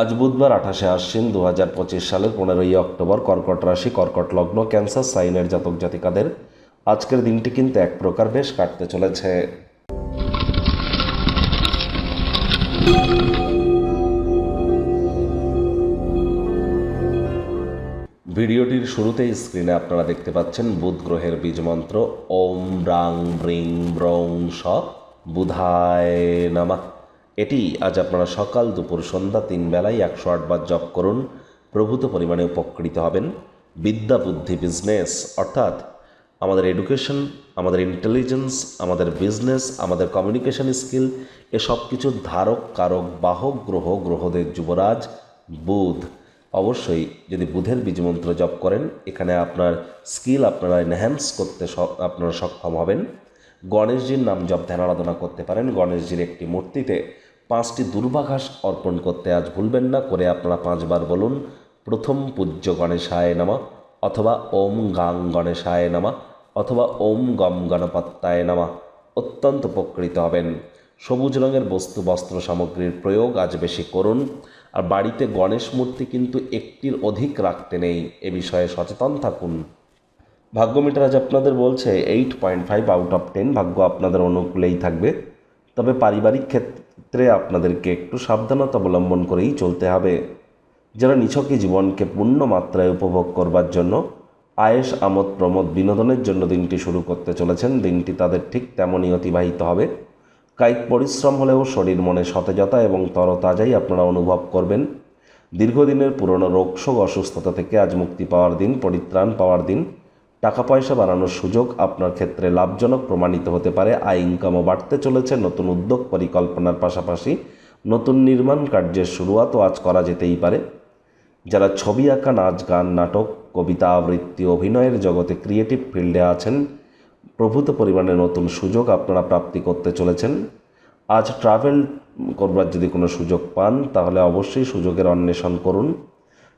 আজ বুধবার আঠাশে আশ্বিন দু হাজার পঁচিশ সালের পনেরোই অক্টোবর কর্কট রাশি, কর্কট লগ্ন, ক্যান্সার, সাইনের জাতক জাতিকাদের আজকের দিনটি কিন্তু এক প্রকার বেশ কাটতে চলেছে। ভিডিওটির শুরুতেই স্ক্রিনে আপনারা দেখতে পাচ্ছেন বুধ গ্রহের বীজ মন্ত্র, ওম ব্রাং ব্রিং, ব্রং স বুধায় নামা। এটি আজ আপনারা সকাল দুপুর সন্ধ্যা তিন বেলায় একশো আটবার জপ করুন, প্রভূত পরিমাণে উপকৃত হবেন। বিদ্যা বুদ্ধি বিজনেস অর্থাৎ আমাদের এডুকেশন আমাদের ইন্টেলিজেন্স আমাদের বিজনেস আমাদের কমিউনিকেশন স্কিল এসব কিছুর ধারক, কারক, বাহক, গ্রহ, গ্রহদের যুবরাজ, বুধ। অবশ্যই যদি বুধের বীজমন্ত্র জপ করেন, এখানে আপনার স্কিল আপনারা এনহ্যান্স করতে আপনারা সক্ষম হবেন। গণেশজির নাম জপ ধ্যান আরাধনা করতে পারেন। গণেশজির একটি মূর্তিতে পাঁচটি দুর্বাঘাস অর্পণ করতে আজ ভুলবেন না, করে আপনারা পাঁচবার বলুন, প্রথম পূজ্য গণেশায় নামা, অথবা ওম গাং গণেশায় নামা, অথবা ওম গম গণপত্তায় নামা। অত্যন্ত উপকৃত হবেন। সবুজ রঙের বস্তু, বস্ত্র সামগ্রীর প্রয়োগ আজ বেশি করুন। আর বাড়িতে গণেশ মূর্তি কিন্তু একটির অধিক রাখতে নেই, এ বিষয়ে সচেতন থাকুন। ভাগ্য মিটার আজ আপনাদের বলছে eight point five out of ten ভাগ্য আপনাদের অনুকূলেই থাকবে। তবে পারিবারিক ক্ষেত্রে আপনাদেরকে একটু সাবধানতা অবলম্বন করেই চলতে হবে। যারা নিছকই জীবনকে পূর্ণ মাত্রায় উপভোগ করবার জন্য আয়েস আমোদ, প্রমোদ বিনোদনের জন্য দিনটি শুরু করতে চলেছেন, দিনটি তাদের ঠিক তেমনই অতিবাহিত হবে। কায়িক পরিশ্রম হলেও শরীর মনে সতেজতা এবং তরতাজাই আপনারা অনুভব করবেন। দীর্ঘদিনের পুরনো রোগশোক অসুস্থতা থেকে আজ মুক্তি পাওয়ার দিন, পরিত্রাণ পাওয়ার দিন। টাকা পয়সা বাড়ানোর সুযোগ আপনার ক্ষেত্রে লাভজনক প্রমাণিত হতে পারে। আয় ইনকামও বাড়তে চলেছে। নতুন উদ্যোগ পরিকল্পনার পাশাপাশি নতুন নির্মাণ কার্যের শুরুয়াতও আজ করা যেতেই পারে। যারা ছবি আঁকা, নাচ গান, নাটক, কবিতা আবৃত্তি, অভিনয়ের জগতে ক্রিয়েটিভ ফিল্ডে আছেন, প্রভূত পরিমাণে নতুন সুযোগ আপনারা প্রাপ্তি করতে চলেছেন। আজ ট্রাভেল করবার যদি কোনো সুযোগ পান, তাহলে অবশ্যই সুযোগের অন্বেষণ করুন।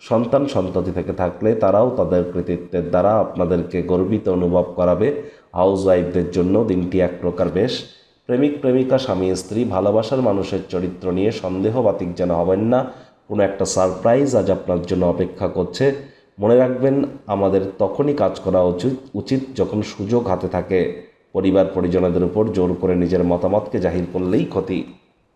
সন্তান সন্ততি থেকে থাকলে তারাও তাদের কৃতিত্বের দ্বারা আপনাদেরকে গর্বিত অনুভব করাবে। হাউস ওয়াইফদের জন্য দিনটি এক প্রকার বেশ। প্রেমিক, প্রেমিকা, স্বামী, স্ত্রী, ভালোবাসার মানুষের চরিত্র নিয়ে সন্দেহবাতিক যেন হবেন না। কোনো একটা সারপ্রাইজ আজ আপনার জন্য অপেক্ষা করছে। মনে রাখবেন, আমাদের তখনই কাজ করা উচিত উচিত যখন সুযোগ হাতে থাকে। পরিবার পরিজনদের উপর জোর করে নিজের মতামতকে জাহির করলেই ক্ষতি।